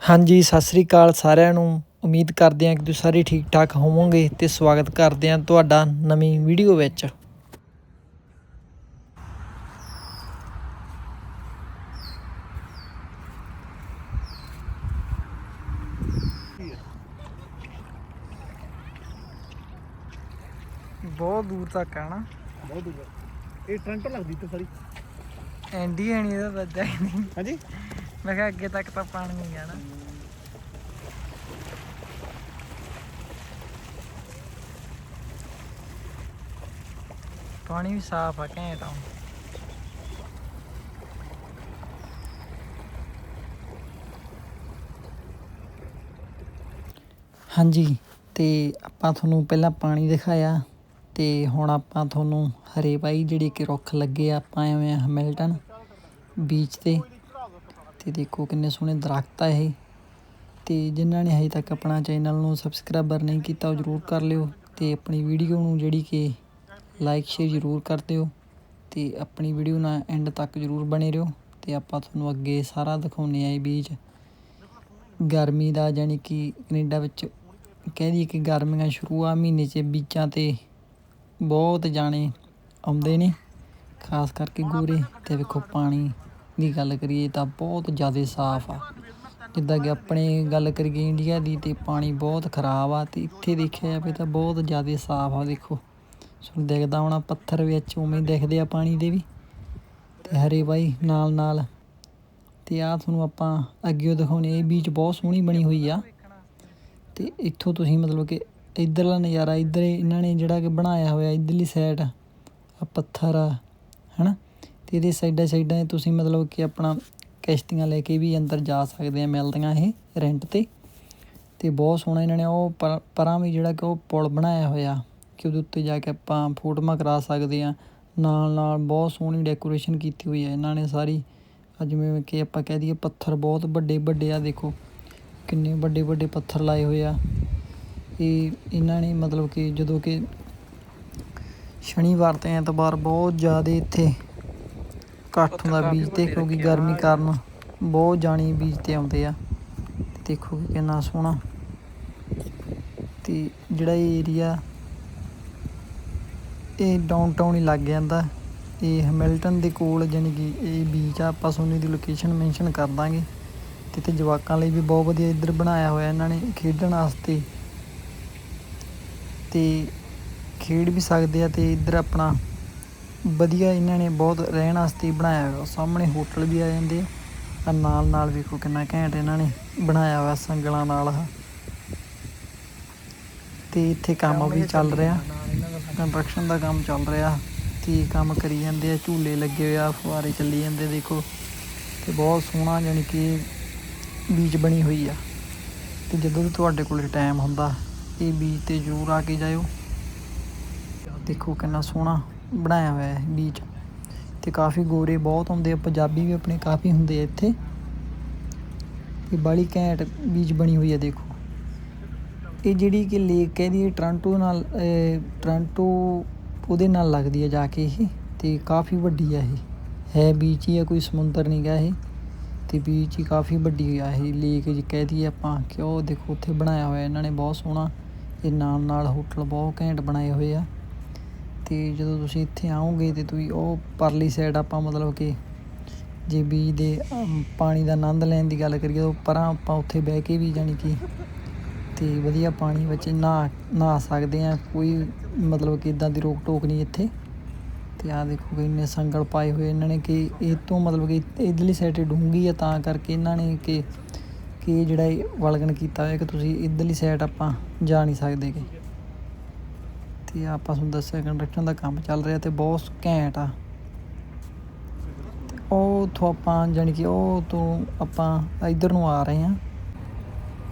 ਹਾਂਜੀ ਸਤਿ ਸ੍ਰੀ ਅਕਾਲ ਸਾਰਿਆਂ ਨੂੰ। ਉਮੀਦ ਕਰਦੇ ਹਾਂ ਕਿ ਤੁਸੀਂ ਸਾਰੇ ਠੀਕ ਠਾਕ ਹੋਵੋਗੇ ਤੇ ਸਵਾਗਤ ਕਰਦੇ ਹਾਂ ਤੁਹਾਡਾ ਨਵੀਂ ਵੀਡੀਓ ਵਿੱਚ। ਬਹੁਤ ਦੂਰ ਤੱਕ ਆਣਾ ਬਹੁਤ ਦੂਰ। ਇਹ ਟ੍ਰੈਂਟੋ ਲੱਗਦੀ ਤੇ ਸਾਰੀ। ਐਂਡੀ ਐਣੀ ਇਹਦਾ ਵੱਜਾ ਹੀ ਨਹੀਂ। ਹਾਂਜੀ। ਮੈਂ ਕਿਹਾ ਅੱਗੇ ਤੱਕ ਤਾਂ ਪਾਣੀ ਨਹੀਂ ਜਾਣਾ। ਪਾਣੀ ਵੀ ਸਾਫ਼ ਆ ਘੈਂਟ ਆ ਹਾਂਜੀ, ਤੇ ਆਪਾਂ ਤੁਹਾਨੂੰ ਪਹਿਲਾਂ ਪਾਣੀ ਦਿਖਾਇਆ, ਤੇ ਹੁਣ ਆਪਾਂ ਤੁਹਾਨੂੰ ਹਰੇ ਬਾਈ ਜਿਹੜੇ ਕਿ ਰੁੱਖ ਲੱਗੇ ਆ, ਆਪਾਂ ਆਏ ਆ ਹੈਮਿਲਟਨ ਬੀਚ ਤੇ। ਤੇ ਦੇਖੋ ਕਿੰਨੇ ਸੋਹਣੇ ਦਰਖਤ ਆ ਇਹ। ਤੇ ਜਿਨ੍ਹਾਂ ਨੇ ਹਜੇ ਤੱਕ ਆਪਣਾ ਚੈਨਲ ਨੂੰ ਸਬਸਕ੍ਰਾਈਬਰ ਨਹੀਂ ਕੀਤਾ ਉਹ ਜਰੂਰ ਕਰ ਲਿਓ ਤੇ ਆਪਣੀ ਵੀਡੀਓ ਨੂੰ ਜਿਹੜੀ ਕਿ ਲਾਈਕ ਸ਼ੇਅਰ ਜਰੂਰ ਕਰ ਦਿਓ ਤੇ ਆਪਣੀ ਵੀਡੀਓ ਨਾਲ ਐਂਡ ਤੱਕ ਜਰੂਰ ਬਣੇ ਰਹੋ ਤੇ ਆਪਾਂ ਤੁਹਾਨੂੰ ਅੱਗੇ ਸਾਰਾ ਦਿਖਾਉਨੇ ਆ ਇਹ ਬੀਚ ਗਰਮੀ ਦਾ ਜਾਨੀ ਕਿ ਕੈਨੇਡਾ ਵਿੱਚ ਕਹਿ ਦਈਏ ਕਿ ਗਰਮੀਆਂ ਸ਼ੁਰੂ ਆ, ਮਹੀਨੇ 'ਚ ਬੀਚਾਂ ਤੇ ਬਹੁਤ ਜਾਣੇ ਆਉਂਦੇ ਨੇ, ਖਾਸ ਕਰਕੇ ਗੋਰੇ ਤੇ ਵੇਖੋ ਪਾਣੀ। ਦੀ ਗੱਲ ਕਰੀਏ ਤਾਂ ਬਹੁਤ ਜ਼ਿਆਦਾ ਸਾਫ਼ ਆ। ਜਿੱਦਾਂ ਕਿ ਆਪਣੇ ਗੱਲ ਕਰੀਏ ਇੰਡੀਆ ਦੀ ਤੇ ਪਾਣੀ ਬਹੁਤ ਖਰਾਬ ਆ ਤੇ ਇੱਥੇ ਦੇਖਿਆ ਜਾਵੇ ਤਾਂ ਬਹੁਤ ਜ਼ਿਆਦਾ ਸਾਫ਼ ਆ ਦੇਖੋ। ਸੁਣ ਦਿਖਦਾ ਹੋਣਾ ਪੱਥਰ ਵਿੱਚ ਉਵੇਂ ਹੀ ਦਿਖਦੇ ਆ ਪਾਣੀ ਦੇ ਵੀ। ਤੇ ਹਰੇ ਬਾਈ ਨਾਲ ਨਾਲ ਤੇ ਆ ਤੁਹਾਨੂੰ ਆਪਾਂ ਅੱਗੇ ਦਿਖਾਉਣੇ ਇਹ ਬੀਚ ਬਹੁਤ ਸੋਹਣੀ ਬਣੀ ਹੋਈ ਆ। ਤੇ ਇੱਥੋਂ ਤੁਸੀਂ ਮਤਲਬ ਕਿ ਇਧਰਲਾ ਨਜ਼ਾਰਾ, ਇਧਰ ਇਹਨਾਂ ਨੇ ਜਿਹੜਾ ਕਿ ਬਣਾਇਆ ਹੋਇਆ, ਇਧਰਲੀ ਸਾਈਡ ਆ ਪੱਥਰ ਆ, ਹਨਾ? ਤੇ ਇਹਦੇ ਸਾਈਡਾਂ ਸਾਈਡਾਂ ਤੁਸੀਂ ਮਤਲਬ ਕਿ ਆਪਣਾ ਕਿਸ਼ਤੀਆਂ ਲੈ ਕੇ ਵੀ ਅੰਦਰ ਜਾ ਸਕਦੇ ਆ, ਮਿਲਦੀਆਂ ਇਹ ਰੈਂਟ ਤੇ। ਤੇ ਬਹੁਤ ਸੋਹਣਾ ਇਹਨਾਂ ਨੇ ਉਹ ਪਰਾਂ ਵੀ ਜਿਹੜਾ ਕਿ ਉਹ ਪੁਲ ਬਣਾਇਆ ਹੋਇਆ, ਕਿ ਉਹਦੇ ਉੱਤੇ ਜਾ ਕੇ ਆਪਾਂ ਫੋਟੋਆਂ ਕਰਾ ਸਕਦੇ ਆ। ਨਾਲ ਨਾਲ ਬਹੁਤ ਸੋਹਣੀ ਡੈਕੋਰੇਸ਼ਨ ਕੀਤੀ ਹੋਈ ਹੈ ਇਹਨਾਂ ਨੇ ਸਾਰੀ। ਜਿਵੇਂ ਕਿ ਆਪਾਂ ਕਹਿ ਦਈਏ ਪੱਥਰ ਬਹੁਤ ਵੱਡੇ ਵੱਡੇ ਆ, ਦੇਖੋ। ਕਿੰਨੇ ਵੱਡੇ ਵੱਡੇ ਪੱਥਰ ਲਾਏ ਹੋਏ ਆ। ਇਹ ਇਹਨਾਂ ਨੇ ਮਤਲਬ ਕਿ ਜਦੋਂ ਕਿ ਸ਼ਨੀਵਾਰ ਤੇ ਐਤਵਾਰ ਬਹੁਤ ਜ਼ਿਆਦਾ ਇੱਥੇ ਇਕੱਠ ਹੁੰਦਾ ਬੀਚ ਤੇ ਕਿਉਂਕਿ ਗਰਮੀ ਕਾਰਨ ਬਹੁਤ ਜਾਣੀ ਬੀਚ ਤੇ ਆਉਂਦੇ ਆ। ਦੇਖੋ ਕਿ ਕਿੰਨਾ ਸੋਹਣਾ। ਤੇ ਜਿਹੜਾ ਇਹ ਏਰੀਆ ਇਹ ਡਾਊਨਟਾਊਨ ਹੀ ਲੱਗ ਜਾਂਦਾ। ਇਹ ਹੈਮਿਲਟਨ ਦੇ ਕੋਲ ਜਾਣੀ ਕਿ ਇਹ ਬੀਚ ਆ ਆਪਾਂ ਸੋਨੀ ਦੀ ਲੋਕੇਸ਼ਨ ਮੈਂਸ਼ਨ ਕਰ ਦਾਂਗੇ। ਤੇ ਤੇ ਜਵਾਕਾਂ ਲਈ ਵੀ ਬਹੁਤ ਵਧੀਆ ਇੱਧਰ ਬਣਾਇਆ ਹੋਇਆ ਇਹਨਾਂ ਨੇ ਖੇਡਣ ਵਾਸਤੇ। ਤੇ ਖੇਡ ਵੀ ਸਕਦੇ ਆ ਤੇ ਇੱਧਰ ਆਪਣਾ ਵਧੀਆ ਇਹਨਾਂ ਨੇ ਬਹੁਤ ਰਹਿਣ ਵਾਸਤੇ ਬਣਾਇਆ ਹੋਇਆ ਸਾਹਮਣੇ ਹੋਟਲ ਵੀ ਆ ਜਾਂਦੇ ਆ। ਨਾਲ ਨਾਲ ਵੇਖੋ ਕਿੰਨਾ ਘੈਂਟ ਇਹਨਾਂ ਨੇ ਬਣਾਇਆ ਹੋਇਆ ਸੰਗਲਾਂ ਨਾਲ ਆਹ। ਤੇ ਇੱਥੇ ਕੰਮ ਵੀ ਚੱਲ ਰਿਹਾ। ਕੰਸਟਰਕਸ਼ਨ ਦਾ ਕੰਮ ਚੱਲ ਰਿਹਾ। ਤੇ ਕੰਮ ਕਰੀ ਜਾਂਦੇ ਆ। ਝੂਲੇ ਲੱਗੇ ਹੋਏ ਆ ਫੁਆਰੇ ਚੱਲੀ ਜਾਂਦੇ ਦੇਖੋ। ਤੇ ਬਹੁਤ ਸੋਹਣਾ ਜਾਣੀ ਕਿ ਬੀਚ ਬਣੀ ਹੋਈ ਆ। ਤੇ ਜਦੋਂ ਵੀ ਤੁਹਾਡੇ ਕੋਲ ਟਾਈਮ ਹੁੰਦਾ ਇਹ ਬੀਚ ਤੇ ਜ਼ਰੂਰ ਆ ਕੇ ਜਾਇਓ। ਦੇਖੋ ਕਿੰਨਾ ਸੋਹਣਾ। ਬਣਾਇਆ ਹੋਇਆ ਹੈ ਬੀਚ ਤੇ ਕਾਫੀ ਗੋਰੇ ਬਹੁਤ ਆਉਂਦੇ ਆ ਪੰਜਾਬੀ ਵੀ ਆਪਣੇ ਕਾਫੀ ਹੁੰਦੇ ਆ ਇੱਥੇ। ਤੇ ਬਾਲੀ ਘੈਂਟ ਬੀਚ ਬਣੀ ਹੋਈ ਹੈ ਦੇਖੋ। ਇਹ ਜਿਹੜੀ ਕਿ ਲੇਕ ਕਹਿੰਦੀ ਦੀ ਟ੍ਰਾਂਟੋ ਨਾਲ ਅਹ, ਟ੍ਰਾਂਟੋ ਉਹਦੇ ਨਾਲ ਲੱਗਦੀ ਹੈ ਜਾ ਕੇ ਇਹ ਤੇ ਕਾਫੀ ਵੱਡੀ ਆ ਇਹ। ਹੈ ਬੀਚ ਹੀ ਆ ਕੋਈ ਸਮੁੰਦਰ ਨਹੀਂ ਗਾ ਇਹ। ਤੇ ਬੀਚ ਹੀ ਕਾਫੀ ਵੱਡੀ ਆ ਇਹ ਲੇਕ ਜੀ ਕਹਿ ਦਈਏ ਆਪਾਂ ਕਿ ਉਹ ਦੇਖੋ ਉੱਥੇ ਬਣਾਇਆ ਹੋਇਆ ਇਹਨਾਂ ਨੇ ਬਹੁਤ ਸੋਹਣਾ ਇਹ ਨਾਲ ਨਾਲ ਹੋਟਲ ਬਹੁਤ ਘੈਂਟ ਬਣਾਏ ਹੋਏ ਆ। ਤੇ ਜਦੋਂ ਤੁਸੀਂ ਇੱਥੇ ਆਓਗੇ ਤੇ ਤੁਸੀਂ ਉਹ ਪਰਲੀ ਸਾਈਡ ਆਪਾਂ ਮਤਲਬ ਕਿ ਜੇ ਬੀਜ ਦੇ ਪਾਣੀ ਦਾ ਆਨੰਦ ਲੈਣ ਦੀ ਗੱਲ ਕਰੀਏ ਤਾਂ ਪਰਾਂ ਆਪਾਂ ਉੱਥੇ ਬਹਿ ਕੇ ਵੀ ਜਾਣੀ ਕਿ ਤੇ ਵਧੀਆ ਪਾਣੀ ਵਿੱਚ ਨਹਾ ਨਹਾ ਸਕਦੇ ਆ ਕੋਈ ਮਤਲਬ ਕਿ ਇਦਾਂ ਦੀ ਰੋਕ ਟੋਕ ਨਹੀਂ ਇੱਥੇ। ਤੇ ਆ ਦੇਖੋ ਕਿ ਇੰਨੇ ਸੰਗਲ ਪਾਏ ਹੋਏ ਇਹਨਾਂ ਨੇ ਕਿ ਇਹ ਤੋਂ ਮਤਲਬ ਕਿ ਇਧਰਲੀ ਸਾਈਡ ਡੂੰਘੀ ਆ, ਤਾਂ ਕਰਕੇ ਇਹਨਾਂ ਨੇ ਕਿ ਕਿ ਜਿਹੜਾ ਇਹ ਵਲਗਣ ਕੀਤਾ ਹੋਇਆ ਕਿ ਤੁਸੀਂ ਇਧਰਲੀ ਸਾਈਡ ਆਪਾਂ ਜਾ ਨਹੀਂ ਸਕਦੇ ਕਿ ਤੇ ਆਪਾਂ ਤੁਹਾਨੂੰ ਦੱਸਿਆ ਕੰਸਟਰਕਸ਼ਨ ਦਾ ਕੰਮ ਚੱਲ ਰਿਹਾ ਤੇ ਬਹੁਤ ਘੈਂਟ ਆ। ਤੇ ਉਹ ਤੋਂ ਆਪਾਂ ਜਾਣੀ ਕਿ ਉਹ ਤੋਂ ਆਪਾਂ ਇਧਰ ਨੂੰ ਆ ਰਹੇ ਹਾਂ।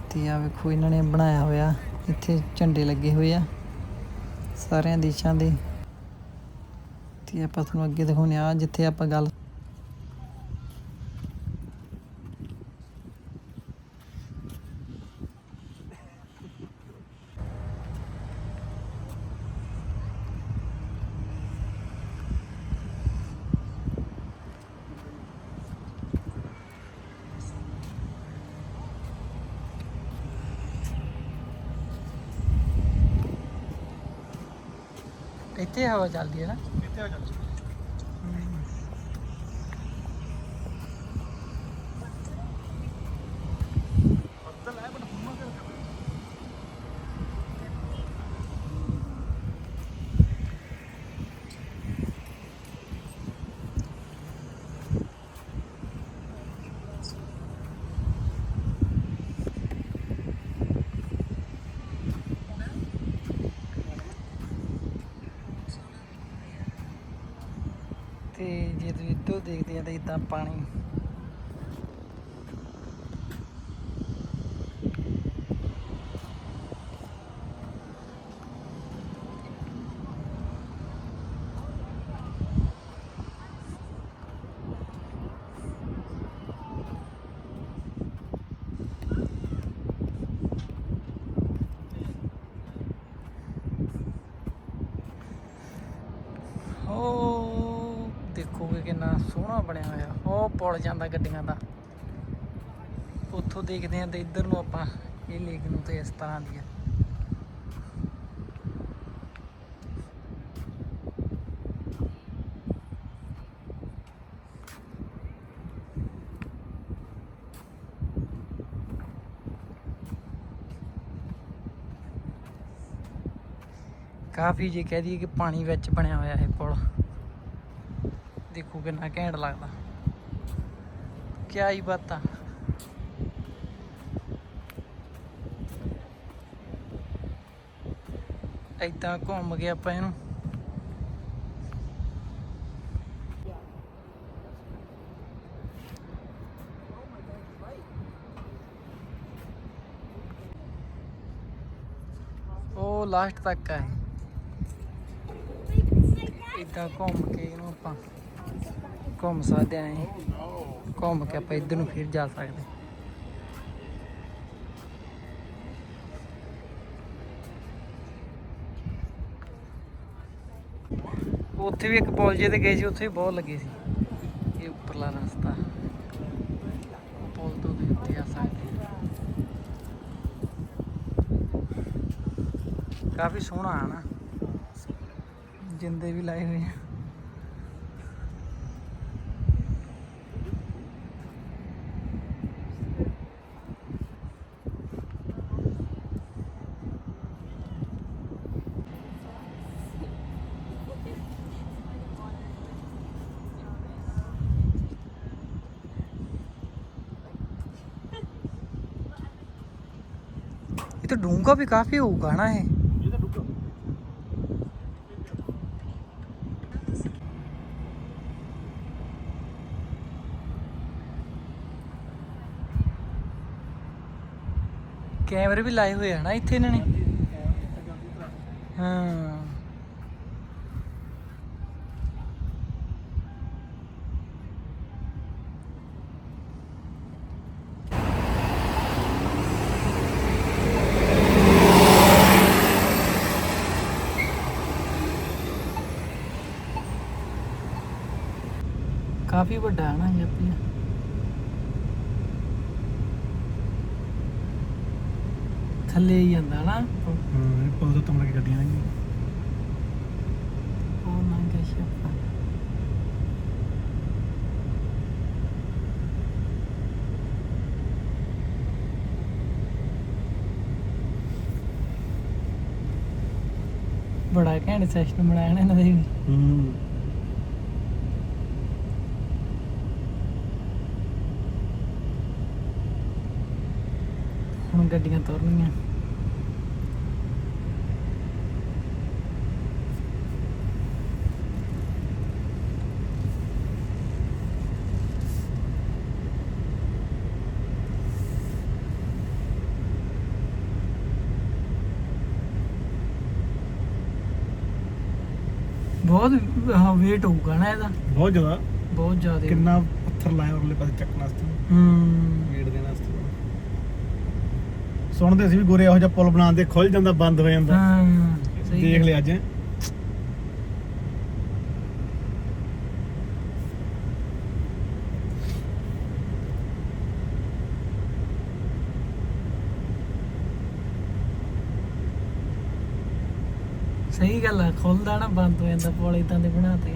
ਤੇ ਆ ਵੇਖੋ ਇਹਨਾਂ ਨੇ ਬਣਾਇਆ ਹੋਇਆ, ਇੱਥੇ ਝੰਡੇ ਲੱਗੇ ਹੋਏ ਆ, ਸਾਰਿਆਂ ਦੇਸ਼ਾਂ ਦੇ। ਤੇ ਆਪਾਂ ਤੁਹਾਨੂੰ ਅੱਗੇ ਦਿਖਾਉਂਦੇ ਆ ਜਿੱਥੇ ਆਪਾਂ ਗੱਲ ਇੱਥੇ ਹਵਾ ਚੱਲਦੀ ਹੈ ਨਾ। ਇੱਥੇ ਆ ਜਾ ਬੱਦਲ ਹੈ ਬਟ ਹੁਮਾ ਕਰ ਤੇ ਜੇ ਤੁਸੀਂ ਇੱਧਰੋਂ ਦੇਖਦੇ ਆ ਤਾਂ ਇਦਾਂ ਪਾਣੀ ਉਹ ਦੇਖੋਗੇ ਕਿੰਨਾ ਸੋਹਣਾ ਬਣਿਆ ਹੋਇਆ। ਉਹ ਪੁਲ ਜਾਂਦਾ ਗੱਡੀਆਂ ਦਾ। ਉੱਥੋਂ ਦੇਖਦੇ ਆਂ ਤੇ ਇੱਧਰ ਨੂੰ ਆਪਾਂ ਇਹ ਲੇਕ ਨੂੰ ਤੇ ਇਸ ਤਰ੍ਹਾਂ ਦੀ ਆ। ਕਾਫੀ ਜੇ ਕਹਿ ਦਈਏ ਕਿ ਪਾਣੀ ਵਿੱਚ ਬਣਿਆ ਹੋਇਆ ਇਹ ਪੁਲ। ਦੇਖੋ ਕਿੰਨਾ ਘੈਂਟ ਲੱਗਦਾ। ਕਿਆ ਹੀ ਬਾਤ। ਆ ਏਦਾਂ ਘੁੰਮ ਗਿਆ ਆਪਾਂ ਇਹਨੂੰ। ਉਹ ਲਾਸਟ ਤੱਕ ਹੈ ਇਹ। ਇਦਾਂ ਘੁੰਮ ਕੇ ਇਹਨੂੰ ਆਪਾਂ। ਘੁੰਮ ਸਕਦੇ ਆਂ ਘੁੰਮ ਕੇ ਆਪਾਂ ਇੱਧਰ ਨੂੰ ਫਿਰ ਜਾ ਸਕਦੇ। ਉੱਥੇ ਵੀ ਇੱਕ ਪੁਲ ਜੇ ਤੇ ਗਏ ਸੀ, ਉੱਥੇ ਵੀ ਬਹੁਤ ਲੱਗੇ ਸੀ। ਇਹ ਉੱਪਰਲਾ ਰਸਤਾ। ਪੁਲ ਤੋਂ ਵੀ ਉੱਤੇ ਆ ਸਕਦੇ ਕਾਫੀ ਸੋਹਣਾ ਹੈ ਨਾ। ਜਿੰਦੇ ਵੀ ਲਾਏ ਹੋਏ ਆ। ਇਹ ਤਾਂ ਡੂੰਘਾ ਵੀ ਕਾਫੀ ਹੋਊਗਾ ਨਾ ਇਹ? ਇਹ ਤਾਂ ਡੁੱਗਾ ਕੈਮਰੇ ਵੀ ਲਾਏ ਹੋਏ ਆ ਨਾ ਇੱਥੇ ਇਹਨਾਂ ਨੇ? ਹਾਂ। ਕਾਫੀ ਵੱਡਾ ਹੈ ਨਾ ਇਹ ਆਪਣਾ ਥੱਲੇ ਹੀ ਜਾਂਦਾ ਨਾ ਹਾਂ ਇਹ ਪੁਲ ਤੋਂ ਤਮਲੇ ਗੱਡੀਆਂ ਨੇ ਉਹ ਨੰਗਾ ਸ਼ੱਪਾ ਬੜਾ ਘੈਂਟ ਸਿਸਟਮ ਬਣਾਇਆ ਨਾ ਇਹਨਾਂ ਦੇ ਹੂੰ। ਹੁਣ ਗੱਡੀਆਂ ਤੁਰਨੀਆਂ। ਬਹੁਤ ਵੇਟ ਹੋਊਗਾ ਨਾ ਇਹਦਾ। ਬਹੁਤ ਜ਼ਿਆਦਾ। ਬਹੁਤ ਜ਼ਿਆਦਾ। ਕਿੰਨਾ ਪੱਥਰ ਲਾਇਆ ਉਰਲੇ ਪਾਸੇ ਚੱਕਣ ਵਾਸਤੇ। ਹੂੰ। ਸੁਣਦੇ ਸੀ ਵੀ ਗੋਰੇ ਇਹੋ ਜਿਹਾ ਪੁਲ ਬਣਾਉਂਦੇ ਖੁੱਲ ਜਾਂਦਾ ਬੰਦ ਹੋ ਜਾਂਦਾ। ਹਾਂ ਸਹੀ ਦੇਖ। ਲਿਆ ਅੱਜ। ਸਹੀ ਗੱਲ ਆ ਖੁੱਲਦਾ ਨਾ ਬੰਦ ਹੋ ਜਾਂਦਾ ਪੁਲ ਇਦਾਂ ਦੇ ਬਣਾਤੇ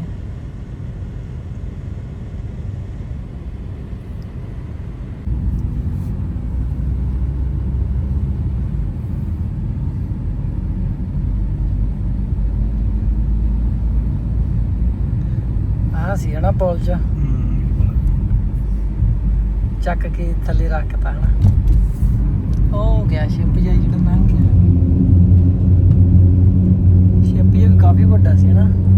ਆ ਸੀ ਨਾ ਪੁਲ ਚ। ਚੱਕ ਕੇ ਥੱਲੇ ਰੱਖਤਾ ਹਨਾ। ਉਹ ਹੋ ਗਿਆ, ਸ਼ਿਪ ਜਿਹਾ ਜਿਹੜਾ ਲੰਘ ਗਿਆ। ਸ਼ਿਪ ਵੀ ਕਾਫੀ ਵੱਡਾ ਸੀ ਹਨਾ।